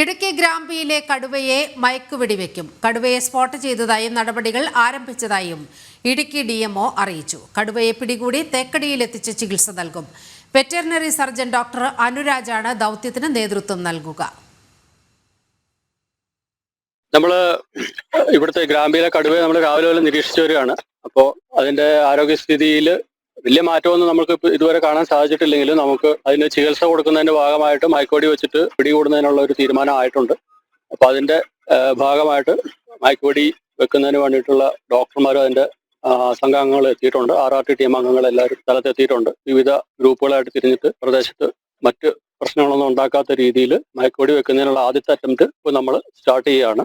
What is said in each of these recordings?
ഇടുക്കി ഗ്രാമ്പിയിലെ കടുവയെ മയക്കുവെടിവെക്കും കടുവയെ സ്പോട്ട് ചെയ്തതായും നടപടികൾ ആരംഭിച്ചതായും ഇടുക്കി ഡി അറിയിച്ചു. കടുവയെ പിടികൂടി തേക്കടിയിലെത്തിച്ച് ചികിത്സ നൽകും. വെറ്ററിനറി സർജൻ ഡോക്ടർ അനുരാജാണ് ദൗത്യത്തിന് നേതൃത്വം നൽകുക. നമ്മൾ ഇവിടുത്തെ ഗ്രാമ്പിയിലെ കടുവയെ നമ്മൾ രാവിലെ വരെ നിരീക്ഷിച്ചു വരികയാണ് അപ്പോൾ അതിന്റെ ആരോഗ്യസ്ഥിതിയിൽ വലിയ മാറ്റമൊന്നും നമുക്ക് ഇതുവരെ കാണാൻ സാധിച്ചിട്ടില്ലെങ്കിലും നമുക്ക് അതിന് ചികിത്സ കൊടുക്കുന്നതിന്റെ ഭാഗമായിട്ട് മൈക്കോടി വെച്ചിട്ട് പിടികൂടുന്നതിനുള്ള ഒരു തീരുമാനം ആയിട്ടുണ്ട് അപ്പൊ അതിന്റെ ഭാഗമായിട്ട് മയക്കുവടി വെക്കുന്നതിന് വേണ്ടിയിട്ടുള്ള ഡോക്ടർമാരും അതിന്റെ സംഘാംഗങ്ങൾ എത്തിയിട്ടുണ്ട്. ആർ ആർ ടി ടീം അംഗങ്ങൾ എല്ലാവരും സ്ഥലത്ത് എത്തിയിട്ടുണ്ട് വിവിധ ഗ്രൂപ്പുകളായിട്ട് തിരിഞ്ഞിട്ട് പ്രദേശത്ത് മറ്റ് പ്രശ്നങ്ങളൊന്നും ഉണ്ടാക്കാത്ത രീതിയിൽ മയക്കുവടി വെക്കുന്നതിനുള്ള ആദ്യത്തെ അറ്റംപ്റ്റ് ഇപ്പൊ നമ്മൾ സ്റ്റാർട്ട് ചെയ്യുകയാണ്.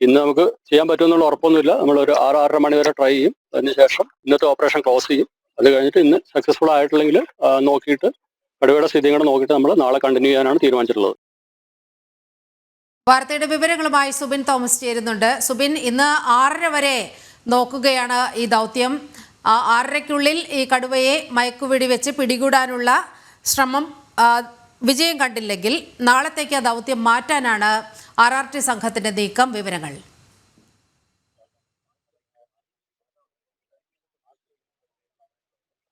ഇന്ന് നമുക്ക് ചെയ്യാൻ പറ്റുമെന്നുള്ള ഉറപ്പൊന്നുമില്ല. നമ്മൾ ഒരു ആറ് ആറര മണി വരെ ട്രൈ ചെയ്യും. അതിനുശേഷം ഇന്നത്തെ ഓപ്പറേഷൻ ക്ലോസ് ചെയ്യും. അത് കഴിഞ്ഞിട്ട് ഇന്ന് സക്സസ്ഫുൾ ആയിട്ടില്ലെങ്കിൽ നോക്കിയിട്ട് കടുവയുടെ സ്ഥിതി കൂടെ നോക്കിയിട്ട് നമ്മൾ നാളെ കണ്ടിന്യൂ ചെയ്യാനാണ് തീരുമാനിച്ചിട്ടുള്ളത്. വാർത്തയുടെ വിവരങ്ങളുമായി സുബിൻ തോമസ് ചേരുന്നുണ്ട്. സുബിൻ ഇന്ന് ആറര വരെ നോക്കുകയാണ് ഈ ദൗത്യം. ആറരയ്ക്കുള്ളിൽ ഈ കടുവയെ മയക്കുവെടി വെച്ച് പിടികൂടാനുള്ള ശ്രമം വിജയം കണ്ടില്ലെങ്കിൽ നാളത്തേക്ക് ആ ദൗത്യം മാറ്റാനാണ് ആർ ആർ ടി സംഘത്തിന്റെ നീക്കം. വിവരങ്ങൾ.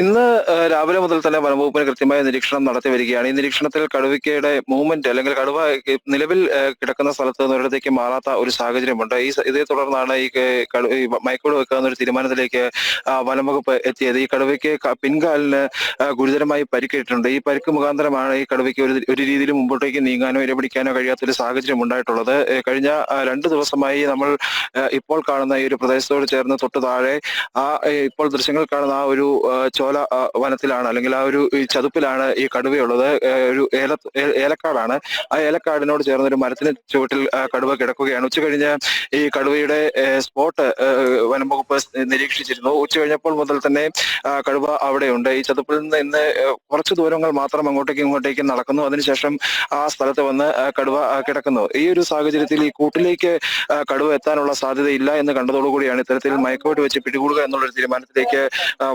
ഇന്ന് രാവിലെ മുതൽ തന്നെ വനംവകുപ്പിന് കൃത്യമായ നിരീക്ഷണം നടത്തി വരികയാണ്. ഈ നിരീക്ഷണത്തിൽ കടുവയ്ക്കയുടെ മൂവ്മെന്റ് അല്ലെങ്കിൽ കടുവ നിലവിൽ കിടക്കുന്ന സ്ഥലത്ത് നിന്ന് ഒരിടത്തേക്ക് മാറാത്ത ഒരു സാഹചര്യമുണ്ട്. ഈ ഇതേ തുടർന്നാണ് ഈ മയക്കോട് വെക്കാവുന്ന ഒരു തീരുമാനത്തിലേക്ക് വനംവകുപ്പ് എത്തിയത്. ഈ കടുവയ്ക്ക് പിൻകാലിന് ഗുരുതരമായി പരിക്കേറ്റിട്ടുണ്ട്. ഈ പരിക്ക് മുഖാന്തരമാണ് ഈ കടുവയ്ക്ക് ഒരു ഒരു രീതിയിൽ മുമ്പോട്ടേക്ക് നീങ്ങാനോ ഇരപിടിക്കാനോ കഴിയാത്ത ഒരു സാഹചര്യം ഉണ്ടായിട്ടുള്ളത് കഴിഞ്ഞ രണ്ട് ദിവസമായി നമ്മൾ ഇപ്പോൾ കാണുന്ന ഈ ഒരു പ്രദേശത്തോട് ചേർന്ന് തൊട്ട് താഴെ ആ ഇപ്പോൾ ദൃശ്യങ്ങൾ കാണുന്ന ആ ഒരു ചോല വനത്തിലാണ് അല്ലെങ്കിൽ ആ ഒരു ചതുപ്പിലാണ് ഈ കടുവയുള്ളത്. ഒരു ഏല ഏലക്കാടാണ്. ആ ഏലക്കാടിനോട് ചേർന്ന ഒരു മരത്തിന് ചുവട്ടിൽ കടുവ കിടക്കുകയാണ്. ഉച്ച കഴിഞ്ഞ് ഈ കടുവയുടെ സ്പോട്ട് വനം വകുപ്പ് നിരീക്ഷിച്ചിരുന്നു. ഉച്ച കഴിഞ്ഞപ്പോൾ മുതൽ തന്നെ കടുവ അവിടെയുണ്ട്. ഈ ചതുപ്പിൽ നിന്ന് ഇന്ന് കുറച്ച് ദൂരങ്ങൾ മാത്രം അങ്ങോട്ടേക്കും ഇങ്ങോട്ടേക്കും നടക്കുന്നു. അതിനുശേഷം ആ സ്ഥലത്ത് വന്ന് കടുവ കിടക്കുന്നു. ഈ ഒരു സാഹചര്യത്തിൽ ഈ കൂട്ടിലേക്ക് കടുവ എത്താനുള്ള സാധ്യതയില്ല എന്ന് കണ്ടതോടുകൂടിയാണ് ഇത്തരത്തിൽ മയക്കോട്ട് വെച്ച് പിടികൂടുക എന്നുള്ളൊരു തീരുമാനത്തിലേക്ക് ആ,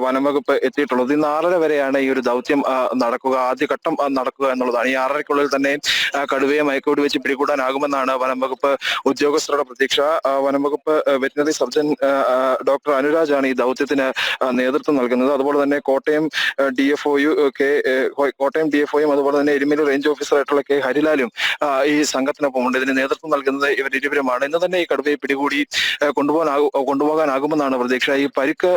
വനംവകുപ്പ് എത്തിയിട്ടുള്ളത്. ഇന്ന് ആറര വരെയാണ് ഈ ഒരു ദൗത്യം നടക്കുക. ആദ്യഘട്ടം നടക്കുക എന്നുള്ളതാണ്. ഈ ആറരയ്ക്കുള്ളിൽ തന്നെ കടുവയെ മയക്കോട് വെച്ച് പിടികൂടാനാകുമെന്നാണ് വനംവകുപ്പ് ഉദ്യോഗസ്ഥരുടെ പ്രതീക്ഷ. വനം വകുപ്പ് വെറ്റിനറി സർജൻ ഡോക്ടർ അനുരാജ് ആണ് ഈ ദൗത്യത്തിന് നേതൃത്വം നൽകുന്നത്. അതുപോലെ തന്നെ കോട്ടയം ഡി എഫ് ഒയു കെ കോട്ടയം ഡി എഫ് ഒയും അതുപോലെ തന്നെ എരുമേലി റേഞ്ച് ഓഫീസറായിട്ടുള്ള കെ ഹരിലാലും ഈ സംഘത്തിനൊപ്പമുണ്ട്. ഇതിന് നേതൃത്വം നൽകുന്നത് ഇവരിരുവരുമാണ് ഇന്ന് തന്നെ ഈ കടുവയെ പിടികൂടി കൊണ്ടുപോകാനാകും കൊണ്ടുപോകാനാകുമെന്നാണ് പ്രതീക്ഷ. ഈ പരിക്ക്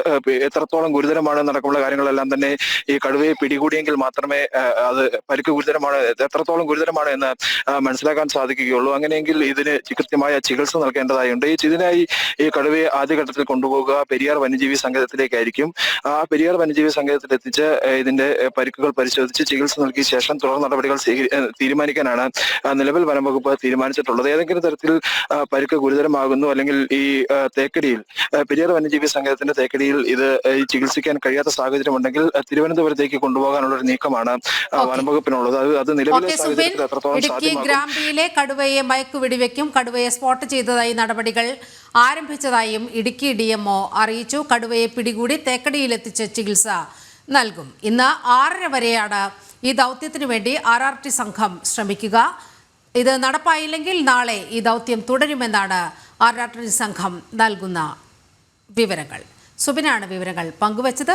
എത്രത്തോളം ഗുരുതരമാണ് നടക്കുള്ള കാര്യങ്ങളെല്ലാം തന്നെ ഈ കടുവയെ പിടികൂടിയെങ്കിൽ മാത്രമേ അത് പരിക്ക് ഗുരുതരമാണ് എത്രത്തോളം ഗുരുതരമാണ് എന്ന് മനസ്സിലാക്കാൻ സാധിക്കുകയുള്ളൂ. അങ്ങനെയെങ്കിൽ ഇതിന് കൃത്യമായ ചികിത്സ നൽകേണ്ടതായുണ്ട്. ഈ ഇതിനായി ഈ കടുവയെ ആദ്യഘട്ടത്തിൽ കൊണ്ടുപോകുക പെരിയാർ വന്യജീവി സങ്കേതത്തിലേക്കായിരിക്കും ആ പെരിയാർ വന്യജീവി സങ്കേതത്തിൽ എത്തിച്ച് ഇതിന്റെ പരിക്കുകൾ പരിശോധിച്ച് ചികിത്സ നൽകിയ ശേഷം തുടർ നടപടികൾ തീരുമാനിക്കാനാണ് നിലവിൽ നിലവിൽ വനംവകുപ്പ് തീരുമാനിച്ചിട്ടുള്ളത്. ഏതെങ്കിലും തരത്തിൽ പരിക്ക് ഗുരുതരമാകുന്നു അല്ലെങ്കിൽ ഈ തേക്കടിയിൽ പെരിയാർ വന്യജീവി സങ്കേതത്തിന്റെ തേക്കടിയിൽ ഇത് ചികിത്സിക്കാൻ കഴിയാത്ത സാഹചര്യം ഉണ്ടെങ്കിൽ തിരുവനന്തപുരത്തേക്ക് കൊണ്ടുപോകാനുള്ള ഒരു നീക്കമാണ് വനംവകുപ്പിനുള്ളത്. അത് അത് നിലവിലെ സാഹചര്യത്തിൽ എത്രത്തോളം ഇടുക്കി ഗ്രാമ്പിയിലെ കടുവയെ മയക്കുവെടിവെക്കും കടുവയെ സ്പോട്ട് ചെയ്തതായി നടപടികൾ ആരംഭിച്ചതായും ഇടുക്കി ഡി അറിയിച്ചു. കടുവയെ പിടികൂടി തേക്കടിയിലെത്തിച്ച് ചികിത്സ നൽകും. ഇന്ന് ആറര വരെയാണ് ഈ ദൗത്യത്തിനു വേണ്ടി ആർ ആർ ടി സംഘം ശ്രമിക്കുക. ഇത് നടപ്പായില്ലെങ്കിൽ നാളെ ഈ ദൗത്യം തുടരുമെന്നാണ് ആർ ആർ ടി സംഘം നൽകുന്ന വിവരങ്ങൾ. സുബിനാണ് വിവരങ്ങൾ പങ്കുവച്ചത്.